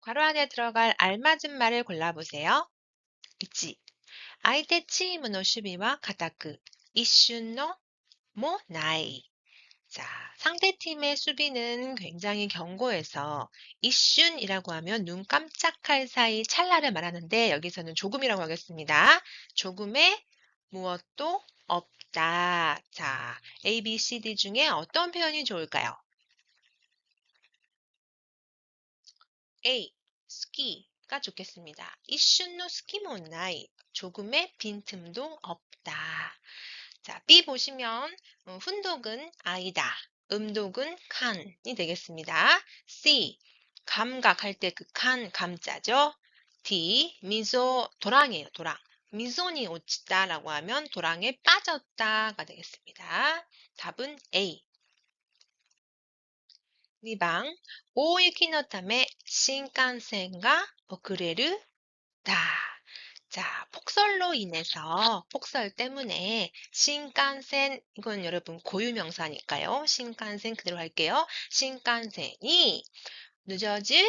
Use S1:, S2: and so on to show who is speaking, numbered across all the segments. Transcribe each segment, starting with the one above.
S1: 괄호 안에 들어갈 알맞은 말을 골라보세요. 1. 相手チームの守備は固く、一瞬のもない. 자, 상대팀의 수비는 굉장히 견고해서 이슌이라고 하면 눈 깜짝할 사이 찰나를 말하는데 여기서는 조금이라고 하겠습니다. 조금의 무엇도 없다. 자, A, B, C, D 중에 어떤 표현이 좋을까요? A, 스키가 좋겠습니다. 이슌노 스키모 나이. 조금의 빈틈도 없다. 자, B 보시면 어, 훈독은 아이다. 음독은 칸이 되겠습니다. C, 감각할 때 그 칸, 감자죠. D, 미소, 도랑이에요, 도랑. 미소니 오치다라고 하면 도랑에 빠졌다가 되겠습니다. 답은 A. 2방, 오유키の ため 신칸센가 遅れるだ. 자, 폭설로 인해서 폭설 때문에 신칸센 이건 여러분 고유명사니까요. 신칸센 그대로 할게요. 신칸센이 늦어질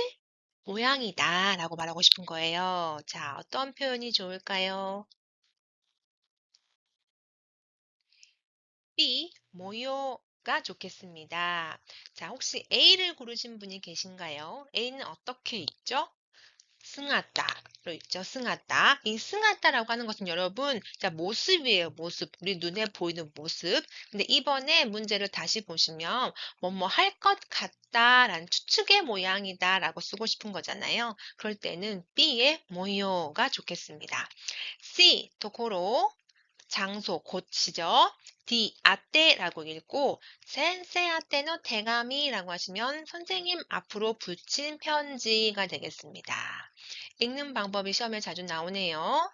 S1: 모양이다 라고 말하고 싶은 거예요. 자, 어떤 표현이 좋을까요? B, 모요 가 좋겠습니다. 자, 혹시 A를 고르신 분이 계신가요? A는 어떻게 있죠? 승하다로 있죠. 승하다. 이 승하다라고 하는 것은 여러분 자, 모습이에요. 모습. 우리 눈에 보이는 모습. 근데 이번에 문제를 다시 보시면 뭐뭐 할 것 같다라는 추측의 모양이다라고 쓰고 싶은 거잖아요. 그럴 때는 B의 모요가 좋겠습니다. C, 도코로 장소, 곳이죠. D, 아떼라고 읽고 센세아떼노 대감이라고 하시면 선생님 앞으로 붙인 편지가 되겠습니다. 읽는 방법이 시험에 자주 나오네요.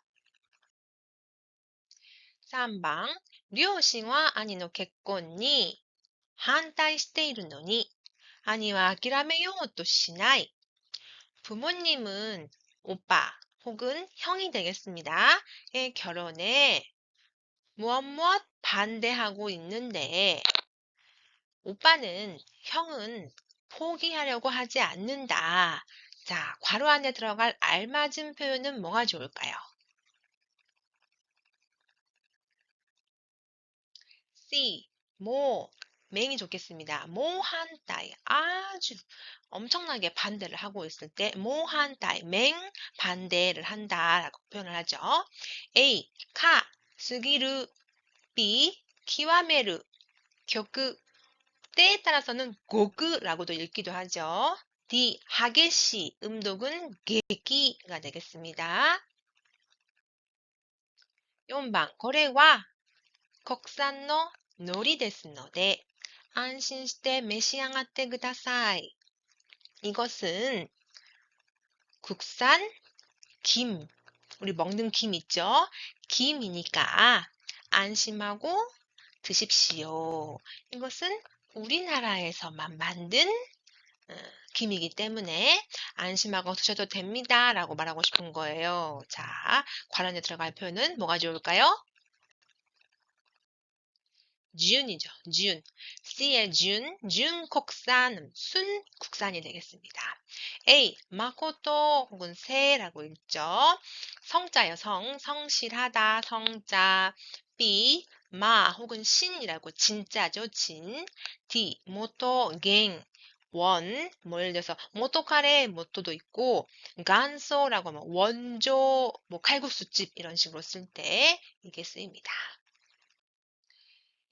S1: 3방, 両親は 아니노 결혼이 反対しているのに 아니와 諦めようとしない 부모님은 오빠 혹은 형이 되겠습니다. 의 결혼에 무엇 무엇 반대하고 있는데 오빠는 형은 포기하려고 하지 않는다. 자, 괄호 안에 들어갈 알맞은 표현은 뭐가 좋을까요? C, 모, 맹이 좋겠습니다. 모한 따위 아주 엄청나게 반대를 하고 있을 때 모한 따위 맹 반대를 한다라고 표현을 하죠. A, 카, 스기르, B, 키와메르, 격그 때에 따라서는 고그라고도 읽기도 하죠. D, 하게시, 음독은 게기가 되겠습니다. 4번, これは 국산の 놀이 ですので 안심して 召し上がって ください. 이것은 국산 김, 우리 먹는 김 있죠? 김이니까 안심하고 드십시오. 이것은 우리나라에서만 만든 어, 김이기 때문에 안심하고 드셔도 됩니다. 라고 말하고 싶은 거예요. 자, 관련에 들어갈 표현은 뭐가 좋을까요? 준이죠. 준. C의 준, 준 국산, 순 국산이 되겠습니다. A, 마코토 혹은 세라고 읽죠. 성자요, 성, 성실하다, 성자. B, 마 혹은 신이라고 진짜죠, 진. D, 모토, 갱, 원, 뭐 예를 들어서 모토카레 모토도 있고 간소라고 하면 원조, 뭐 칼국수집 이런 식으로 쓸 때 이게 쓰입니다.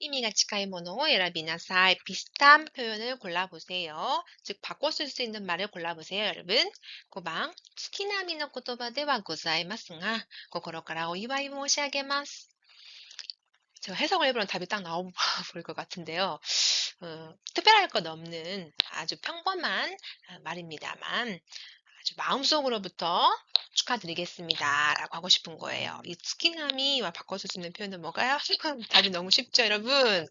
S1: 의미가 近いものを 選びなさい. 비슷한 표현을 골라보세요. 즉 바꿔 쓸 수 있는 말을 골라보세요, 여러분. 5방 月並みの言葉ではございますが心からお祝い申し上げます. 제가 해석을 해보면 답이 딱 나와 보일 것 같은데요. 어, 특별할 것 없는 아주 평범한 말입니다만 아주 마음속으로부터 축하드리겠습니다. 라고 하고 싶은 거예요. 이 스키나미와 바꿔줄 수 있는 표현은 뭐가요? 답이 너무 쉽죠, 여러분?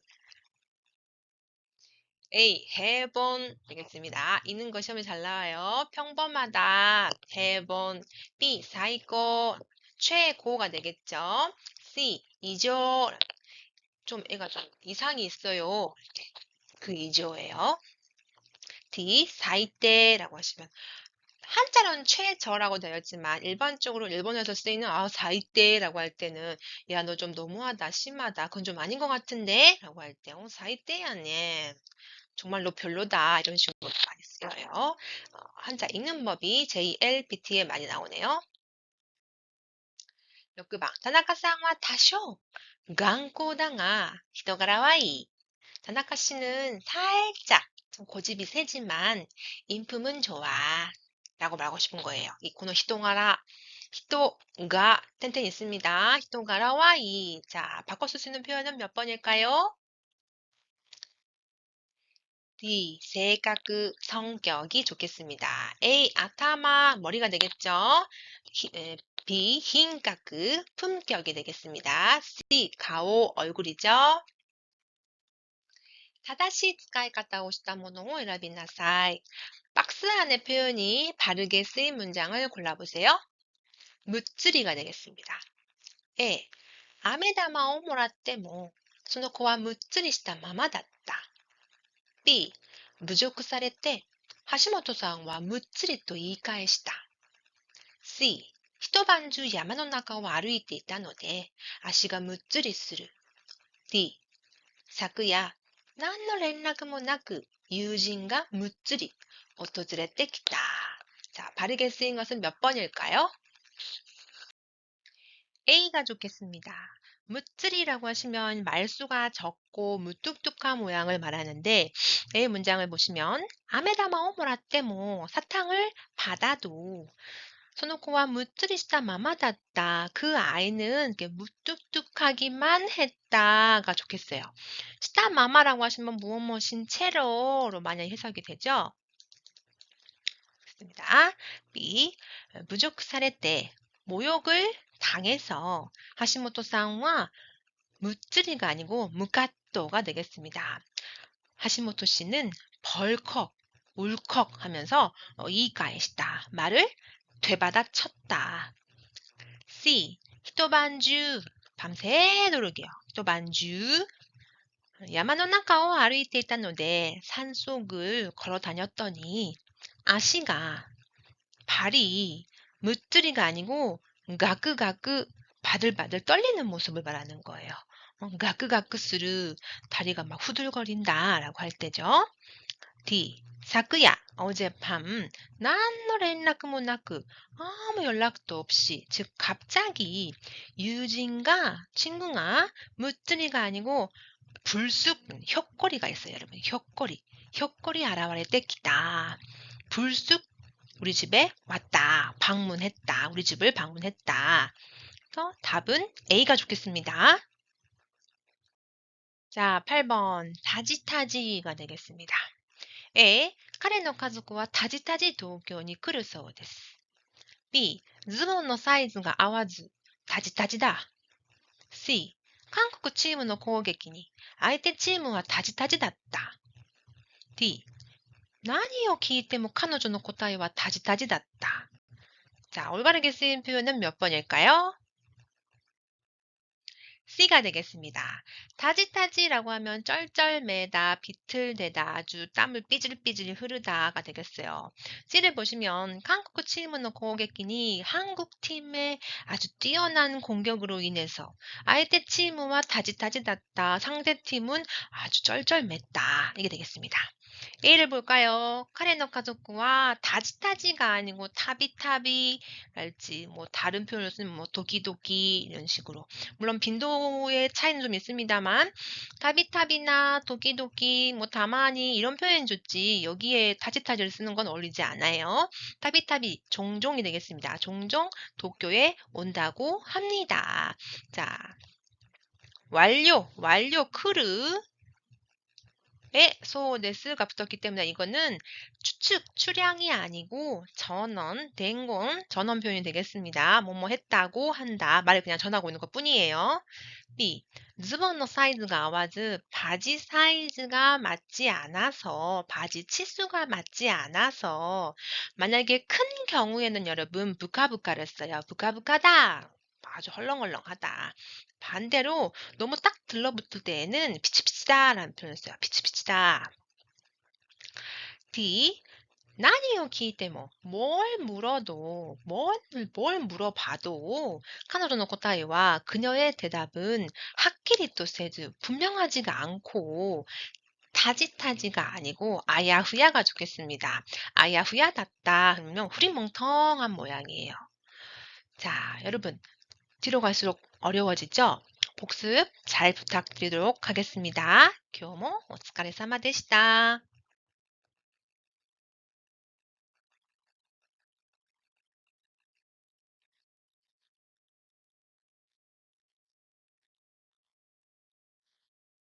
S1: A. 해본 되겠습니다. 있는 거 시험에 잘 나와요. 평범하다. 해본. B. 사이코. 최고가 되겠죠. C. 이조. 좀 애가 좀 이상이 있어요. 그 이조예요. D. 사이테라고 하시면 한자로는 최저라고 되어 있지만 일반적으로 일본에서 쓰이는 아 사이떼라고 할 때는 야 너 좀 너무하다 심하다 그건 좀 아닌 것 같은데 라고 할 때 어 사이떼야네 정말로 별로다 이런 식으로 많이 쓰여요. 어, 한자 읽는 법이 JLBT에 많이 나오네요. 6番田中さんは多少頑固だが人柄はいい. 다나카 씨는 살짝 좀 고집이 세지만 인품은 좋아. 라고 말하고 싶은 거예요. 이 코너 히동하라 히토가 텐텐 있습니다. 히토가라와 이. 자, 바꿔 쓸 수 있는 표현은 몇 번일까요? D.性格, 성격이 좋겠습니다. A. 아타마, 머리가 되겠죠? B. 흰가크, 품격이 되겠습니다. C. 가오, 얼굴이죠? 다다시 이라비나사이. 박스 안에 표현이 바르게 쓰인 문장을 골라보세요. 무츠리가 되겠습니다. A. 아메다마오 모라떼모, その子はむっつりしたままだった. B. 侮辱されて橋本さんはむっつりと言い返した. C. 一晩中山の中を歩いていたので足がむっつりする. D. 昨夜何の連絡もなく 유진과 무쯔리 오토즈레 때키다. 자, 바르게 쓰인 것은 몇 번일까요? A가 좋겠습니다. 무쯔리라고 하시면 말수가 적고 무뚝뚝한 모양을 말하는데 A 문장을 보시면 아메다마오 모라떼모 사탕을 받아도 소노코와 무츠리시다 마마다다 그 아이는 이렇게 무뚝뚝하기만 했다가 좋겠어요. 시다 마마라고 하시면 무엇 무엇인 채로로 많이 해석이 되죠. 좋습니다. B 무족 사례 모욕을 당해서 하시모토상과 무쯔리가 아니고 무카토가 되겠습니다. 하시모토 씨는 벌컥 울컥 하면서 어, 이가에시다 말을 되받아 쳤다. C. 히토반주 밤새도록이요. 히토반주 야마노 나카오 아르이테 있다노데 산속을 걸어 다녔더니 아시가 발이 무뜨리가 아니고 가크가크 바들바들 떨리는 모습을 말하는 거예요. 어, 가크가크스르 다리가 막 후들거린다 라고 할 때죠. D. 사크야 어젯밤 난노 렌라크모 나크 아무 연락도 없이 즉 갑자기 유진과 친구가 무뜨리가 아니고 불쑥 혁거리가 있어요 여러분 혁거리 혁거리 아라와레 떼기다 불쑥 우리 집에 왔다. 방문했다. 우리 집을 방문했다. 그래서 답은 A가 좋겠습니다. 자, 8번 다지타지가 되겠습니다. A. 彼の家族は 다지타지 도쿄に 来るそうです. B. ズボンのサイズが合わず 다지타지다. C. 韓国チームの攻撃に相手チームはタジタジだった. D. 何を聞いても彼女の答えはタジタジだった. 자, 올바르게 쓰인 표현은 몇 번일까요? C가 되겠습니다. 타지타지라고 하면 쩔쩔매다, 비틀대다, 아주 땀을 삐질삐질 흐르다가 되겠어요. C를 보시면 한국 팀은 공격기니 한국 팀의 아주 뛰어난 공격으로 인해서 아이테 팀과 타지타지다다 상대 팀은 아주 쩔쩔맸다. 이게 되겠습니다. A를 볼까요? 카레노 가족과 다지타지가 아니고 타비타비랄지 뭐 다른 표현을 쓰면 뭐 도기도기 이런 식으로 물론 빈도의 차이는 좀 있습니다만 타비타비나 도기도기 뭐 다만이 이런 표현 좋지 여기에 다지타지를 쓰는 건 어울리지 않아요. 타비타비 종종이 되겠습니다. 종종 도쿄에 온다고 합니다. 자 완료 완료 에 소데스가 붙었기 때문에 이거는 추측, 추량이 아니고 전원, dengon, 전원 표현이 되겠습니다. 뭐뭐 했다고 한다. 말을 그냥 전하고 있는 것 뿐이에요. B.ズボンの 사이즈가 아와즈 바지 사이즈가 맞지 않아서 바지 치수가 맞지 않아서 만약에 큰 경우에는 여러분 부카부카를 써요. 부카부카다. 아주 헐렁헐렁하다. 반대로 너무 딱 들러붙을 때에는 피치피치다라는 표현을 써요. 피치피치다. D. 난이요 기이때모 뭘 물어도 뭘, 뭘 물어봐도 카노르노 코타이와 그녀의 대답은 하끼리 또세즈 분명하지가 않고 타지타지가 아니고 아야후야가 좋겠습니다. 아야후야답다 그러면 후리멍텅한 모양이에요. 자, 여러분 뒤로 갈수록 어려워지죠? 복습 잘 부탁드리도록 하겠습니다. 교모 오츠카레 사마 되시다.